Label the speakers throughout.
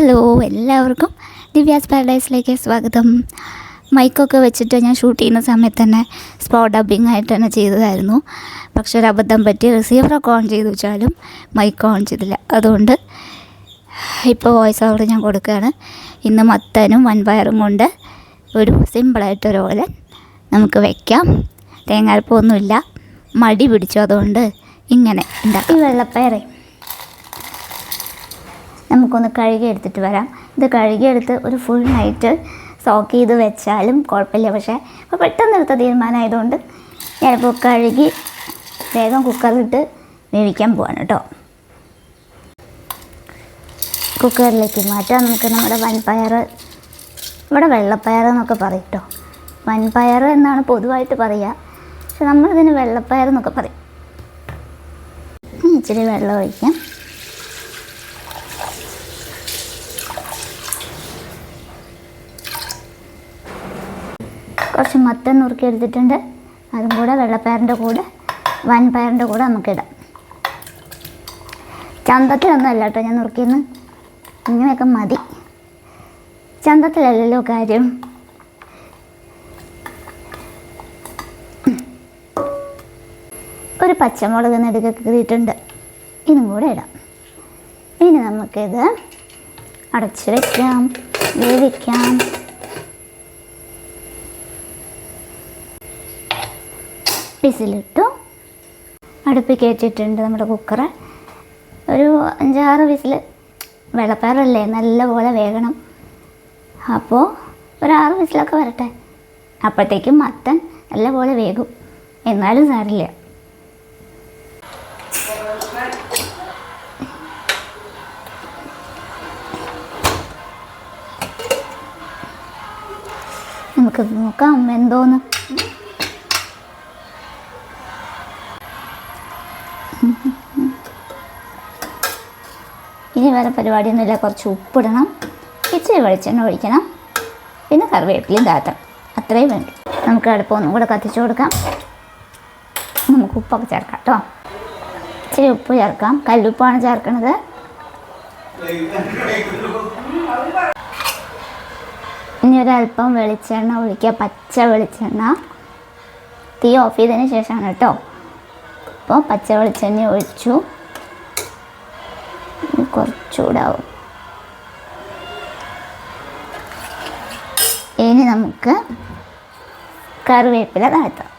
Speaker 1: Hello എല്ലാവർക്കും ദിവ്യാസ് പാരഡൈസിലേക്ക് സ്വാഗതം. മൈക്കൊക്കെ വെച്ചിട്ട് ഞാൻ ഷൂട്ട് ചെയ്യുന്ന സമയത്ത് തന്നെ സ്പോട്ട് ഡബിങ് ആയിട്ട് തന്നെ ചെയ്തതായിരുന്നു. പക്ഷെ ഒരു അബദ്ധം പറ്റി റിസീവറൊക്കെ ഓൺ ചെയ്ത് വെച്ചാലും മൈക്ക് ഓൺ ചെയ്തില്ല. അതുകൊണ്ട് ഇപ്പോൾ വോയിസ് ഓവർ ഞാൻ കൊടുക്കുകയാണ്. ഇന്ന് മത്തനും വൻപയറും കൊണ്ട് ഒരു സിമ്പിളായിട്ടൊരു ഓല നമുക്ക് വയ്ക്കാം തേങ്ങാരപ്പൊന്നുമില്ല മടി പിടിച്ചു. അതുകൊണ്ട് ഇങ്ങനെ ഉണ്ടാക്കി. ഈ വെള്ളപ്പയറേ. നമുക്കൊന്ന് കഴുകി എടുത്തിട്ട് വരാം. ഇത് കഴുകിയെടുത്ത് ഒരു ഫുൾ നൈറ്റ് സോക്ക് ചെയ്ത് വെച്ചാലും കുഴപ്പമില്ല. പക്ഷേ അപ്പോൾ പെട്ടെന്ന് എടുത്ത തീരുമാനമായതുകൊണ്ട് ഞാനിപ്പോൾ കഴുകി വേഗം കുക്കറിലിട്ട് വേവിക്കാൻ പോവാണ് കേട്ടോ. കുക്കറിലേക്ക് മാറ്റാം. നമുക്ക് നമ്മുടെ വൻപയർ ഇവിടെ വെള്ളപ്പയർ എന്നൊക്കെ പറയും കേട്ടോ. വൻപയർ എന്നാണ് പൊതുവായിട്ട് പറയുക പക്ഷെ നമ്മളിതിന് വെള്ളപ്പയർ എന്നൊക്കെ പറയും. ഇച്ചിരി വെള്ളം ഒഴിക്കാം. കുറച്ച് മത്തൻ നുറുക്കി എടുത്തിട്ടുണ്ട് അതും കൂടെ വെള്ളപ്പയറിന്റെ കൂടെ വൻപയറിന്റെ കൂടെ നമുക്കിടാം. ചന്തത്തിലൊന്നും അല്ല കേട്ടോ ഞാൻ നുറുക്കിയെന്ന് ഇങ്ങനെയൊക്കെ മതി. ചന്തത്തിലല്ലല്ലോ കാര്യം. ഒരു പച്ചമുളക് നെടുക കീറിയിട്ടുണ്ട് ഇതും കൂടെ ഇടാം. ഇനി നമുക്കിത് അടച്ചു വയ്ക്കാം വേവിക്കാം. വിസിലിട്ടു അടുപ്പിൽ കയറ്റിയിട്ടുണ്ട് നമ്മുടെ കുക്കറ്. ഒരു അഞ്ചാറ് വിസിൽ വെള്ളപ്പയറല്ലേ നല്ലപോലെ വേകണം. അപ്പോൾ ഒരാറ് വിസിലൊക്കെ വരട്ടെ. അപ്പോഴത്തേക്കും മത്തൻ നല്ലപോലെ വേകും. എന്നാലും സാരില്ല നമുക്ക് നോക്കാം എന്തോന്ന്. ഇനി വേറെ പരിപാടിയൊന്നുമില്ല. കുറച്ച് ഉപ്പിടണം. ഇച്ചിരി വെളിച്ചെണ്ണ ഒഴിക്കണം. പിന്നെ കറിവേപ്പിലയും താത്തണം അത്രയും വേണ്ടു. നമുക്ക് അടുപ്പം ഒന്നും കൂടെ കത്തിച്ചു കൊടുക്കാം. നമുക്ക് ഉപ്പൊക്കെ ചേർക്കാം കേട്ടോ. ഇച്ചിരി ഉപ്പ് ചേർക്കാം. കല്ലുപ്പാണ് ചേർക്കണത്. ഇനി ഒരല്പം വെളിച്ചെണ്ണ ഒഴിക്കുക പച്ച വെളിച്ചെണ്ണ. തീ ഓഫ് ചെയ്തതിന് ശേഷമാണ് കേട്ടോ. അപ്പോൾ പച്ച വെളിച്ചെണ്ണ ഒഴിച്ചു. കുറച്ചുകൂടാവും. കുറച്ചുകൂടെ ഇനി നമുക്ക് കറിവേപ്പില താഴ്ത്താം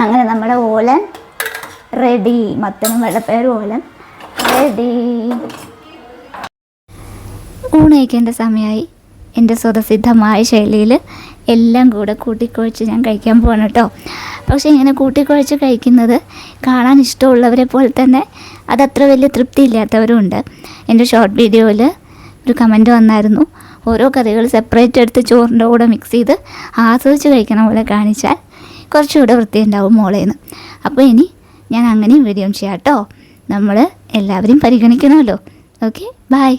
Speaker 1: അങ്ങനെ നമ്മുടെ ഓലൻ റെഡി. മത്തനും വെള്ളപ്പേർ ഓലൻ റെഡി. ഊണയക്കേണ്ട സമയമായി. എന്റെ സ്വതസിദ്ധമായ ശൈലിയിൽ എല്ലാം കൂടെ കൂട്ടിക്കുഴച്ച് ഞാൻ കഴിക്കാൻ പോകണം കേട്ടോ. പക്ഷെ ഇങ്ങനെ കൂട്ടിക്കുഴച്ച് കഴിക്കുന്നത് കാണാൻ ഇഷ്ടമുള്ളവരെ പോലെ തന്നെ അതത്ര വലിയ തൃപ്തി ഇല്ലാത്തവരും ഉണ്ട്. എന്റെ ഷോർട്ട് വീഡിയോയിൽ ഒരു കമന്റ് വന്നായിരുന്നു. ഓരോ കറികൾ സെപ്പറേറ്റ് എടുത്ത് ചോറിന്റെ കൂടെ മിക്സ് ചെയ്ത് ആസ്വദിച്ച് കഴിക്കണ പോലെ കാണിച്ചാൽ കുറച്ചുകൂടെ വൃത്തിയുണ്ടാവും മോളേന്ന്. അപ്പോൾ ഇനി ഞാൻ അങ്ങനെയും വീഡിയോ ചെയ്യാം കേട്ടോ നമ്മൾ എല്ലാവരെയും പരിഗണിക്കണമല്ലോ. Okay bye